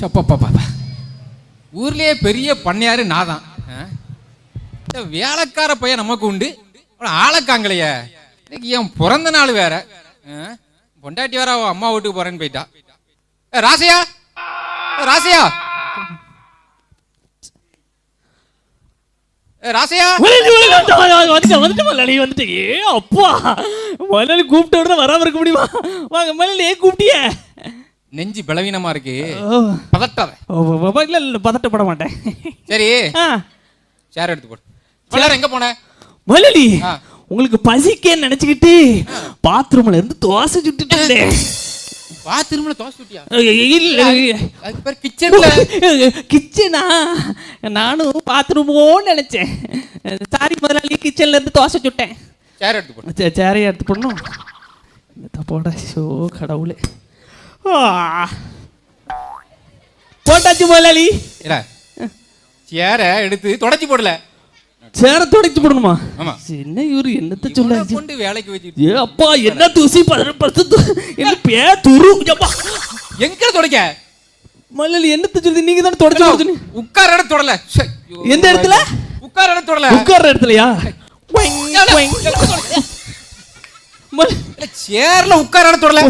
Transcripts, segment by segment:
சப்பப்பா ஊர்லேயே பெரிய பண்ணையாரு நான் தான் ஆ? இந்த வேலைக்கார பையன் நமக்கு உண்டு ஆளக்காங்களையே இன்னைக்கு என் பிறந்த நாள் வேற ஆ? பொண்டாட்டி வேற அவ அம்மா வீட்டுக்கு போறேன்னு போயிட்டா ராசையா ராசையா ஏ, அப்பா கூப்பிட்ட உடனே வராம இருக்க முடியுமா வாங்க முதலாளி ஏன் கூப்பிட்டிய நெஞ்சு பலவீனமா இருக்கு. பதட்டாத. இல்ல இல்ல பதட்டப்பட மாட்டேன். சரி. சேர் எடுத்து போடு எல்லாரும் எங்க போன? ஆ. உங்களுக்கு பசிக்கேன்னு நினைச்சுக்கிட்டு பாத்ரூம்ல இருந்து தோசை சுட்டுட்டு பாத்ரூம்ல தோசை சுட்டியா? இல்ல அதுக்கு பேர் கிச்சன்ல. கிச்சனா? நானும் பாத்ரூமோ நினைச்சேன். சாரி முதலாளி கிச்சன்ல இருந்து தோசை சுட்டேன். சேர் எடுத்து போடு சேரையை எடுத்து போடணும். இந்த தப்போட ஷோ கடவுளே. போட்டாச்சு இல்ல சேரை எடுத்து தொடச்சி போடல. சேரை துடைச்சு போடணுமா. என்ன இவரு என்னத்த சொல்லாச்சு கொண்டு வேலைக்கு வச்சுட்டு ஏ அப்பா என்ன தூசி பதினெட்டு என்ன பே துரு எங்க துடைக்க? முதலாளி என்னத்த சொல்லுது நீங்க தானே தொடச்சு. உட்கார இடம் தொடல. எந்த இடத்துல? உட்கார இடம் தொடல. உட்கார்ற இடத்துலயா? சேர்ல உட்கார இடம் தொடல.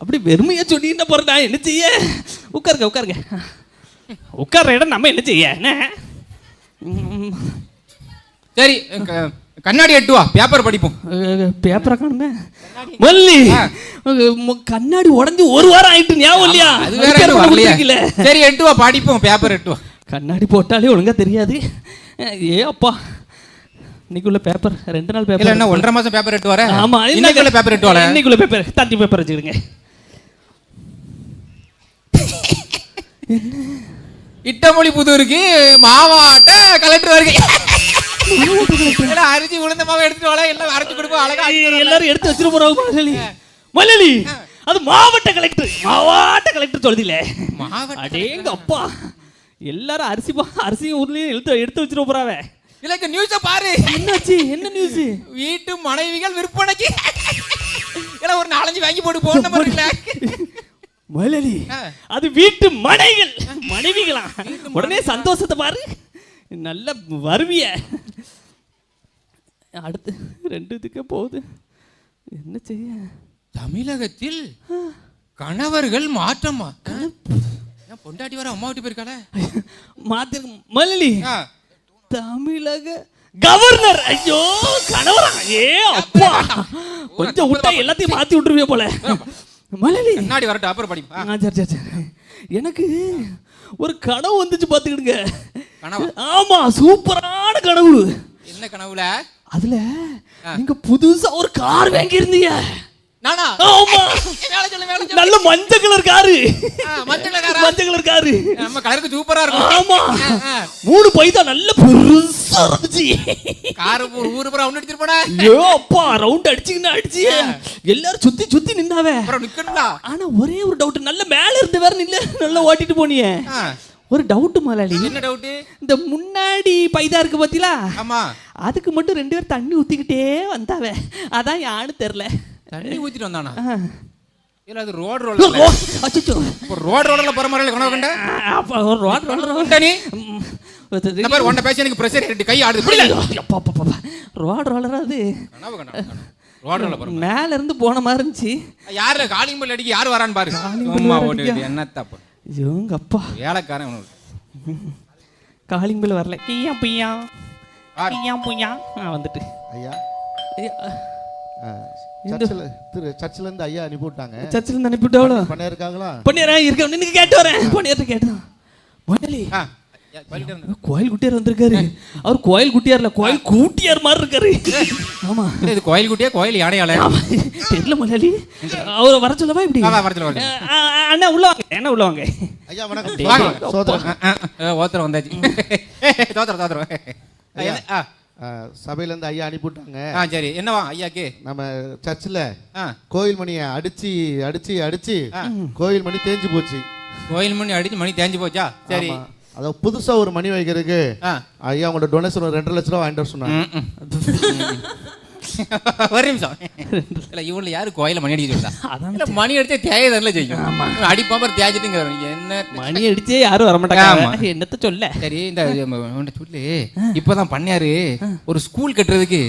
அப்படி வெறுமையா சொன்னீங்கன்னா போற நான் என்ன செய்ய? உட்காருங்க உட்காருங்க. உட்கார்ற இடம் நம்ம என்ன செய்ய? என்ன? சரி கண்ணாடி எட்டு வா பேப்பர் படிப்போம். பேப்பரை காணுமே? மல்லி. கண்ணாடி உடைஞ்சு ஒரு வாரம் ஆயிட்டு ஞாபகம் இல்லையா? அது வேற வரலையே. சரி எட்டு வா படிப்போம் பேப்பர் எட்டு வா. கண்ணாடி போட்டாலே ஒழுங்கா தெரியாது. ஏ அப்பா. இன்னைக்குள்ள பேப்பர் ரெண்டு நாள் பேப்பர் என்ன ஒன்றரை மாசம் பேப்பர் எட்டு வர? ஆமா இன்னைக்குள்ள பேப்பர் எட்டு வர? இன்னைக்குள்ள பேப்பர் தந்தி பேப்பர் வச்சுக்கிடுங்க. இட்டமொழி புதூருக்கு மாவாட்ட கலெக்டர் வருகை அரிசி உளுந்த மாவை எடுத்துட்டு வாழ எல்லாம் அரைச்சு கொடுப்போம் அழகா. எல்லாரும் எடுத்து வச்சிட்டு போறாங்க மலலி. மலலி அது மாவட்ட கலெக்டர். மாவட்ட கலெக்டர் சொல்லுதில்ல. மாவட்ட அடேங்க அப்பா. எல்லாரும் அரிசி அரிசி ஊர்லயும் எடுத்து எடுத்து வச்சிட்டு போறாவ. இல்ல நியூஸ பாரு. என்னாச்சு? என்ன நியூஸ் வீட்டு மனைவிகள் விற்பனைக்கு. இல்ல ஒரு நாலஞ்சு வாங்கி போட்டு போன் நம்பர் இருக்குல்ல மலலி ஆ. அது வீட்டு மனைகள். மனைவிகளா? உடனே சந்தோஷத்தை பாரு. நல்ல வருவிய அடுத்து ரெண்டு இதுக்கே போகுது. என்ன செய்ய? தமிழகத்தில் கணவர்கள் மாற்றமா? பொண்டாட்டி வர அம்மா வீட்டு போயிருக்காளே? மாத்தி மல்லி. தமிழக கவர்னர். ஐயோ கணவரா? ஏ அப்பா. கொஞ்சம் விட்டா எல்லாத்தையும் மாத்தி விட்டுருவிய போல. மலலி. கண்ணாடி வரட்டும் அப்புறம். ஆ, சரி சரி சரி. எனக்கு ஒரு கனவு வந்துச்சு பாத்துக்கிடுங்க கனவா? ஆமா சூப்பரான கனவு. என்ன கனவுல? அதுல நீங்க புதுசா ஒரு கார் வாங்கி இருந்தீங்க நல்ல மஞ்சள் கலர் காரு. மஞ்சள் கலர் காரு? நம்ம கலருக்கு சூப்பரா இருக்கும். ஆமா. மூணு பைசா நல்ல பெருசா இருந்துச்சு காரு ஊ- ஊரு பூரா ஒண்ணு எடுத்துட்டு போனா ஐயோ அப்பா ரவுண்ட் அடிச்சுக்கின்னு அடிச்சு எல்லாரும் சுத்தி சுத்தி நின்னாவ. அப்புறம் நிக்கணும்ல. ஆனா ஒரே ஒரு டவுட் நல்ல மேல இருந்து வேற நில்ல நல்லா ஓட்டிட்டு போனியே. ஒரு டவுட் முதலாளி என்ன டவுட்டு இந்த முன்னாடி பைதா இருக்கு பாத்தீங்களா? ஆமா. அதுக்கு மட்டும் ரெண்டு பேரும் தண்ணி ஊத்திக்கிட்டே வந்தாவ. அதான் யானு தெரியல. தண்ணி ஊத்திட்டு வந்தானா. இல்ல அது ரோடு ரோலர்ல ரோ- அச்சச்சோ. இப்போ ரோடு ரோலர்ல போற மாதிரி கனவு கண்ட? ரோட் ரோட் ரோட் கண்ட நீ. ம். இந்த மாதிரி உன்ன பேசி எனக்கு பிரஷர் ஏறிட்டு கை ஆடுது. புரியல? அப்பா, அப்பா, அப்பா. ரோட் போற மேல இருந்து போன மாதிரி இருந்துச்சு. யாரு? காலிங் பெல் அடிக்க யார் வரான்னு பாரு அடிக்க. ஓட்டு என்ன தப்பு ஐயோங்க அப்பா. இவனுக்கு. காலிங் பில் வரல. கியா பியா? கியா புயா ஆ வந்துட்டு. ஐயா. திரு சர்ச்சில் இருந்து ஐயா அனுப்பி விட்டாங்க சர்ச்சில் இருந்து அனுப்பிவிட்டாவளோ பண்ணியிருக்காங்களா? பண்ணிடுறேன் இருக்க நீங்க கேட்டு வரேன். பண்ணிட்டு கேட்டு முதலி. கோயில் குட்டியார் வந்திருக்காரு. அவர் கோயில் குட்டியார்ல கோயில் கூட்டியார் மாதிரி இருக்காரு. ஆமா. இது கோயில் குட்டியா கோயில் யானையால? தெரியல முதலாளி அவர் வர சொல்லவா இப்படி? வர அண்ணா உள்ள வாங்க. என்ன உள்ள வாங்க. ஐயா வணக்கம். ஆ, ஓத்திரம் வந்தாச்சு. ஆ, ஆ, சபையிலேருந்து ஐயா அனுப்பி விட்டாங்க ஆ சரி. என்னவா ஐயாக்கு? நம்ம சர்ச்சில் ஆ. கோயில் மணியை அடிச்சு அடிச்சு அடிச்சு கோயில் மணி தேஞ்சு போச்சு. கோயில் மணி அடிச்சு மணி தேஞ்சு போச்சா? சரி. ஆமா. அதை புதுசா ஒரு மணி வைக்கிறதுக்கு ஐயா உங்களோட டொனேஷன் ஒரு ரெண்டரை லட்ச ரூபா வாங்கிட்டு வர சொன்னாங்க. ஒரு நிமிஷம். இல்ல இவன்ல யாரு கோயில மணி அடிக்க இல்ல மணி அடிச்சா தேய தரல செய்யும் அடிப்பாம தேய்ச்சிட்டுங்க என்ன? மணி அடிச்சே யாரும் வர மாட்டாங்க ஆமா. என்னத்த சொல்ல? சரி இந்த சொல்லு. இப்பதான் பண்ணாரு. ஒரு ஸ்கூல் கட்டுறதுக்கு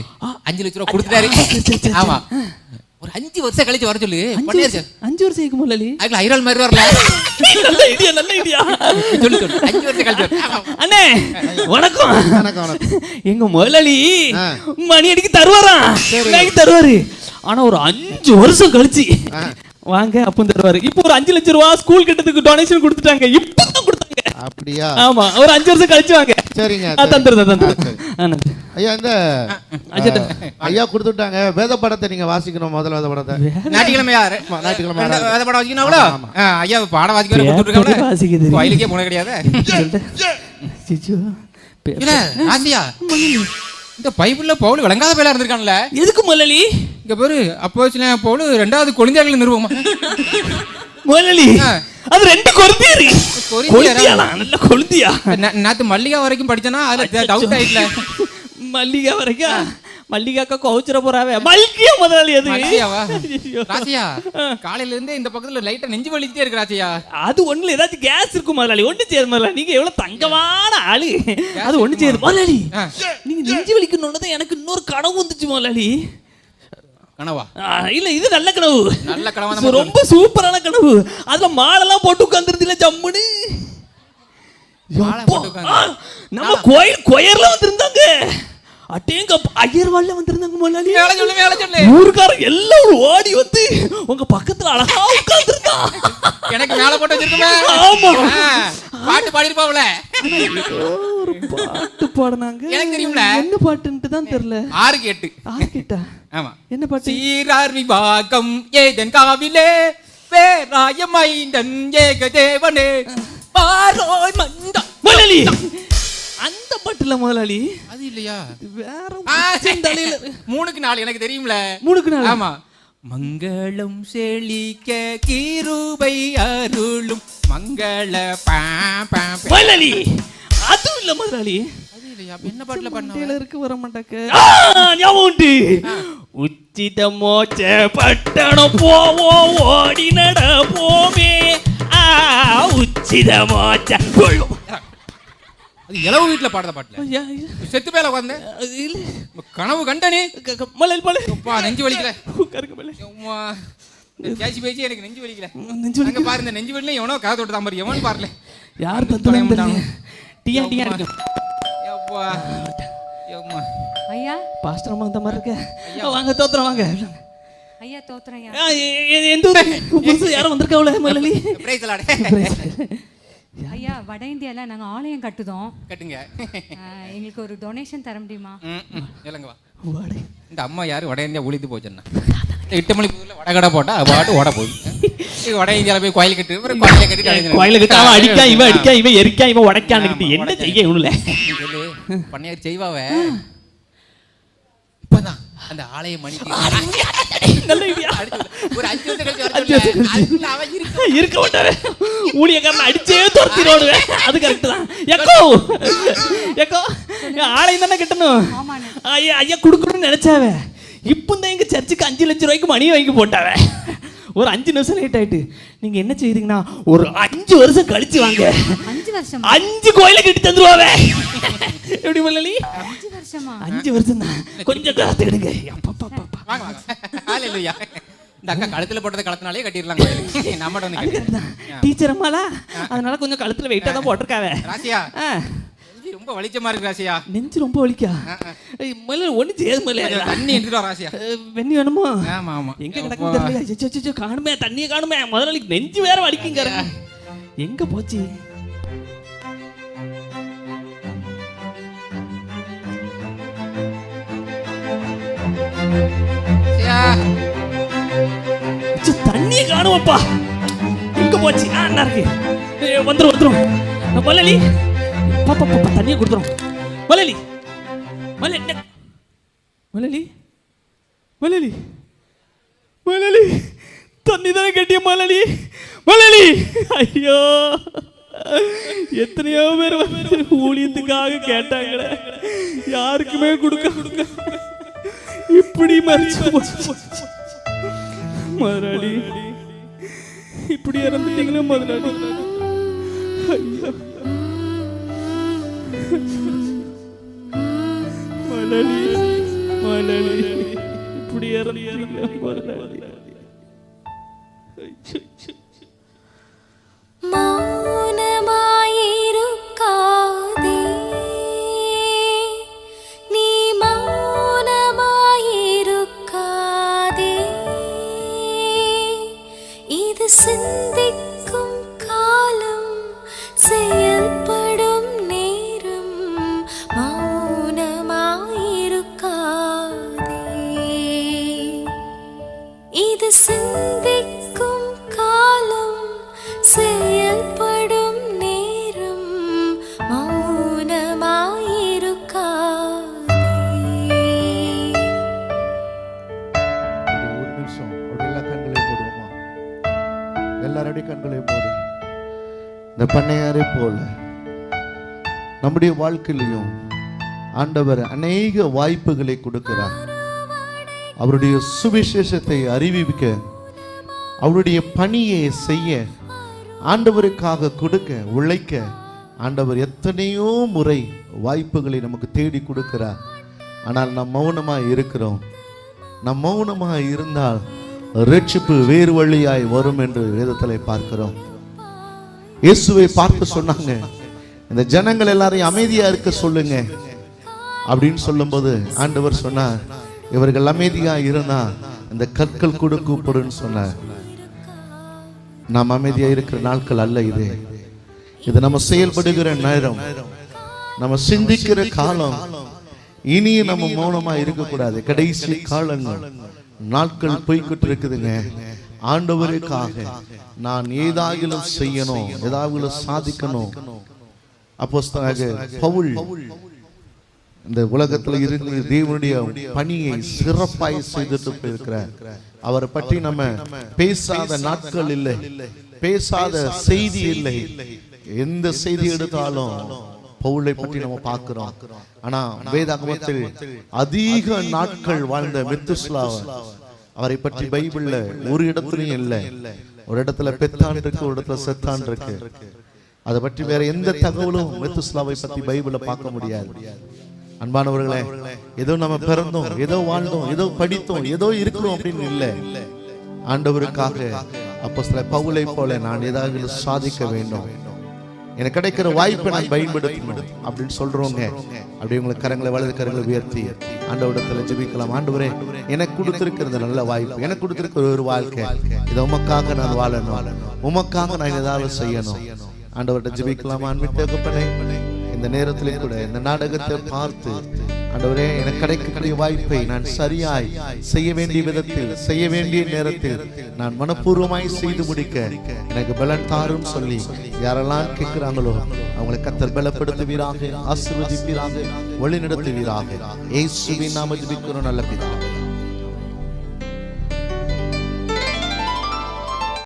அஞ்சு லட்ச ரூபா கொடுத்துட்டாரு. ஆமா. ஒரு அஞ்சு வருஷம் கழிச்சு வர சொல்லு. வருஷம் அஞ்சு வருஷம் இருக்கு முதலாளி அதுக்குள்ள ஐரால் மாதிரி வரல. நல்ல ஐடியா நல்ல ஐடியா சொல்லு சொல்லு. அஞ்சு வருஷம் கழிச்சு. அண்ணே வணக்கம். வணக்கம் வணக்கம். எங்க முதலாளி. மணி அடிக்க தருவாராம் தருவாரு. ஆனா ஒரு அஞ்சு வருஷம் கழிச்சு. வாங்க அப்போ தருவாரு. இப்போ ஒரு அஞ்சு லட்சம் ரூபா ஸ்கூல் கட்டத்துக்கு டொனேஷன் கொடுத்துட்டாங்க. இப்போ தான் கொடுத்தாங்க. அப்படியா? ஆமா ஒரு அஞ்சு வருஷம் கழிச்சு வாங்க. சரிங்க ஆ, தந்துரு ஆ, தந்துரு. சரி. ஆ, நன்றி. ஐயா இந்த ஐயா கொடுத்துட்டாங்க. வேத படத்தை நீங்க வாசிக்கணும் முதல்ல வேத படத்தை ஞாயிற்றுக்கிழமை யாரு? ஆமா, ஞாயிற்றுக்கிழமை வேத- படம் வாசிக்கணும்ல? ஆமா, ஐயா பாடம் வாசிக்க பேப்பர் கொடுத்துருக்காங்க வாசிக்க தெரியும். கோயிலுக்கே போன கிடையாது? ஆசியா? இந்த பைபிள்ல பவுல் விளங்காத பேலா இருந்திருக்கான்ல? எதுக்கு முதலாளி இங்க பாரு அப்போ பவுல் ரெண்டாவது கொழுந்தியார்கள் நிறுவமா முதலாளி ஆ. அது ரெண்டு கொழுந்தியாரா? கொழுந்தியானா நல்ல கொழுந்தியா. நா- நேத்து மல்லிகா வரைக்கும் படிச்சனா? அதுல டவுட் ஆயிட்டல. மல்லிகா வரைக்கும் மல்லிகாக்கா கவுச்சிட போறாவே. மல்கியா முதலாளி அது. ராசியா காலையில இருந்து இந்த பக்கத்துல லைட்டா நெஞ்சு வலிச்சிட்டே இருக்கு ராசியா அது ஒண்ணுல ஏதாச்சும் கேஸ் இருக்கும் முதலாளி. ஒண்ணு செய்யுது முதலாளி. நீங்க எவ்வளவு தங்கமான ஆளு. அது ஒண்ணு செய்யுது. முதலாளி. நீங்க நெஞ்சு வலிக்கணும்னு எனக்கு இன்னொரு கனவு வந்துச்சு முதலாளி. கனவா? இல்ல இது நல்ல கனவு. நல்ல கனவா ரொம்ப சூப்பரான கனவு. அதுல மாலெல்லாம் போட்டு உட்காந்துருந்துல ஜம்முன்னு? மாலை எப்பா, போட்டு உட்கார்ந்து. ஆ, நம்ம கோயில் கொயர்ல வந்திருந்தாங்க. அட்டேங்க ஐயர்வாள்ல வந்திருந்தாங்க முதலாளி. மேல சொல்லு மேல சொல்லு. ஊருக்காரன் எல்லாரும் ஓடி வந்து உங்க பக்கத்துல அழகா உட்கார்ந்துருந்தான் எனக்கு மேல போட்டு வச்சிருக்குமே. ஆமா. பாட்டு பாடிருப்பாவுல ஒரு பாட்டு பாடினாங்க. எனக்கு தெரியும்ல. என்ன பாட்டுன்ட்டு தான் தெரியல ஆறு கேட்டு. ஆறு கேட்டா ஆமா. என்ன பாட்டு? சீரார் விவாகம் ஏதன் காவிலே பேராய மைந்தன் ஏக தேவனே பாரோய் மந்தா முதலாளி. அந்த பாட்டுல முதலாளி? அது இல்லையா? வேற தலையில மூணுக்கு நாலு எனக்கு தெரியும்ல. மூணுக்கு நாலு? ஆமா. மங்களம் செழிக்க கீருபை அருளும் மங்கள. முதலாளி அதுவும் இல்ல முதலாளி. என்ன பாட்டுல பண்ண இருக்கு வர மாட்டாக்க. ஞாபகம் உண்டு. உச்சித மோச்ச பட்டணம் போவோம் ஓடி நட போமே. ஆ உச்சித மோச்ச ஐயோ. அது இளவு வீட்டுல பாடுற பாட்டுல. ஐயா, ஐயா. செத்து பேல உட்காந்து. கனவு கண்டனே. மலை. அப்பா நெஞ்சு வலிக்கல உட்காருங்க மலை. அம்மா, இந்த பேசி பேசி எனக்கு நெஞ்சு வலிக்கல நெஞ்சு பாரு இந்த நெஞ்சு வலியில எவனோ கதை தொட்டு தான் பாரு எவன் பாருல. யார் தத்துவம் டியா டியா இருக்கு ஐயா. பாஸ்டர் அம்மா அந்த மாதிரி இருக்க. வாங்க தோத்துறோம் வாங்க. ஐயா எ- எந்த ஊரு? யாரும் வந்திருக்காவுல மலலி. பிரைஸ் வட இந்தியால நாங்க ஆலயம் கட்டுதோம். கட்டுங்க. எங்களுக்கு ஒரு டொனேஷன் தர முடியுமா? இல்லைங்க வா. இந்த அம்மா யாரு? வட இந்தியா ஒளித்து போச்சுன்னா. எட்டு மணி புதுல வடகடை போட்டா அவ பாட்டு ஓட போகுது. வட இந்தியால போய் கோயில் கட்டு கோயில கட்டிட்டு அழிஞ்சிரும். கோயிலுக்கு அவன் அடிக்கா இவன் அடிக்கா இவன் எரிக்கா இவன் உடைக்கான்னுக்கிட்டு என்ன செய்ய இவனுல? பண்ணையார் செய்வாவ? இப்பதான். அந்த ஆலய மணிக்கு நல்ல ஐடியா அடிச்சு விடு. ஒரு அஞ்சு வருஷம் அவன் இருக்கு இருக்க மாட்டாரு. ஊழியக்காரன் அடிச்சே துரத்திடுவானுவேன் அது கரெக்ட் தான். எக்கோ! எக்கோ! ஆலயம் தானே கட்டணும். ஐயா ஐயா கொடுக்கணும்னு நினைச்சாவ இப்போ தான் எங்க சர்ச்சுக்கு அஞ்சு லட்சம் ரூபாய்க்கு மணி வாங்கி போட்டாவ. ஒரு அஞ்சு நிமிஷம் லேட் ஆயிட்டு. நீங்க என்ன செய்றீங்கன்னா ஒரு அஞ்சு வருஷம் கழிச்சு வாங்க. அஞ்சு வருஷமா? அஞ்சு கோயில கட்டி தந்துருவாவே. எப்படி மல்லி? அஞ்சு வருஷமா அஞ்சு வருஷம் தான். கொஞ்சம் காத்துக்கிடுங்க ஹalleluya. இந்த அக்கா கழுத்துல போட்டதை கலத்தினாலே கட்டிடலாம் கட்டி டீச்சர் அம்மாலா? அதனால கொஞ்சம் கழுத்துல வெயிட்டா தான் போட்டிருக்காவ. ராசியா? ரொம்ப வலிச்சமா இருக்கு ராசியா. நெஞ்சு ரொம்ப வலிக்கா? மல்ல ஒண்ணு செய்யாது மல்ல. கொஞ்சம் தண்ணி எடுத்துட்டு ராசியா. வெண்ணி வேணுமா? ஆமா ஆமா. எங்க கிடக்கும் தெரியல. காணுமே தண்ணியை காணுமே. முதலாளி நெஞ்சு வேற வலிக்குங்க எங்க போச்சு? தண்ணியை காணுவப்பா எங்க போச்சு? ஆ என்ன இருக்கு. வந்துரும் வந்துரும். முதலாளி பாப்பா பாப்பா தண்ணியை கொடுத்துரும். மலலி. முதலாளி மலலி. மலலி. மலலி. தண்ணி தானே கட்டிய மலலி. மலலி. ஐயோ. எத்தனையோ பேர் வந்து ஊழியத்துக்காக கேட்டாங்களே. யாருக்குமே கொடுக்க கொடுக்க இப்படி மறிச்சு முதலாளி இப்படி இறந்துட்டீங்களா முதலாளி ஐயா. முதலாளி முதலாளி இப்படி இறந்து முதலாளி எல்லா கண்களையும் போடுவோமா? எல்லாருடைய கண்களையும் போடு. இந்த பண்ணையாரை போல நம்முடைய வாழ்க்கையிலையும் ஆண்டவர் அநேக வாய்ப்புகளை கொடுக்கிறார். அவருடைய சுவிசேஷத்தை அறிவிக்க அவருடைய பணியை செய்ய ஆண்டவருக்காக கொடுக்க உழைக்க ஆண்டவர் எத்தனையோ முறை வாய்ப்புகளை நமக்கு தேடி கொடுக்கிறார். ஆனால் நாம் மௌனமாக இருக்கிறோம். நம் மௌனமாக இருந்தால் ரட்சிப்பு வேறு வழியாய் வரும் என்று வேதத்தில் பார்க்கிறோம். இயேசுவை பார்த்து சொன்னாங்க இந்த ஜனங்கள் எல்லாரையும் அமைதியா இருக்க சொல்லுங்க. அப்படின்னு சொல்லும்போது ஆண்டவர் சொன்னார் இவர்கள் அமைதியா இருந்தா இந்த கற்கள் கூட கூப்பிடுன்னு சொன்னார். நாம் அமைதியா இருக்கிற நாட்கள் அல்ல இது. இது நம்ம செயல்படுகிற நேரம். நம்ம சிந்திக்கிற காலம். இனியும் நம்ம மௌனமா இருக்கக்கூடாது. கடைசி காலங்கள். நாட்கள் போய்கிட்டு இருக்குதுங்க ஆண்டவருக்காக நான் ஏதாகிலும் செய்யணும் ஏதாகிலும் சாதிக்கணும். அப்போ பவுல் இந்த உலகத்துல இருந்து தேவனுடைய பணியை சிறப்பாய் செய்துட்டு போயிருக்கிறார். அவரை பற்றி நம்ம பேசாத நாட்கள் இல்லை. பேசாத செய்தி இல்லை. எந்த செய்தி எடுத்தாலும் பவுலை பற்றி நம்ம பார்க்கிறோம். ஆனா வேதாகமத்தில் அதிக நாட்கள் வாழ்ந்த மெத்துஸ்லாவ அவரை பற்றி பைபிள்ல ஒரு இடத்துலயும் இல்லை. ஒரு இடத்துல பெத்தான் இருக்கு ஒரு இடத்துல செத்தான் இருக்கு. அதை பற்றி வேற எந்த தகவலும் மெத்துஸ்லாவை பத்தி பைபிள்ல பார்க்க முடியாது. அன்பானவர்களே ஏதோ நம்ம பிறந்தோம் ஏதோ வாழ்ந்தோம் ஏதோ படித்தோம் ஏதோ இருக்கிறோம் அப்படின்னு இல்லை. ஆண்டவருக்காக அப்போ சில பவுலை போல நான் ஏதாவது சாதிக்க வேண்டும். எனக்கு கிடைக்கிற வாய்ப்பை நான் பயன்படுத்தணும் அப்படின்னு சொல்றவங்க அப்படி உங்களுக்கு கரங்களை வலது கரங்களை உயர்த்தி ஆண்டவரிடத்துல ஜெபிக்கலாம். ஆண்டவரே எனக்கு கொடுத்திருக்கிறது நல்ல வாய்ப்பு. எனக்கு கொடுத்திருக்கிற ஒரு வாழ்க்கை. இதை உமக்காக நான் வாழணும். உமக்காக நான் ஏதாவது செய்யணும். ஆண்டவர்கிட்ட ஜெபிக்கலாம் தகப்பனே இந்த நேரத்திலே கூட இந்த நாடகத்தை பார்த்து ஆண்டவரே எனக்கு கிடைக்கக்கூடிய வாய்ப்பை நான் சரியாய் செய்ய வேண்டிய விதத்தில் செய்ய வேண்டிய நேரத்தில் நான் மனப்பூர்வமாய் செய்து முடிக்க எனக்கு பலன் தாரும் சொல்லி யாரெல்லாம் கேட்கிறாங்களோ அவங்களை கத்தர் பலப்படுத்துவீராக ஆசிர்வதிப்பீராக வழிநடத்துவீராக. ஏசுவின் நாம ஜபிக்கிறோம் நல்ல பிதா.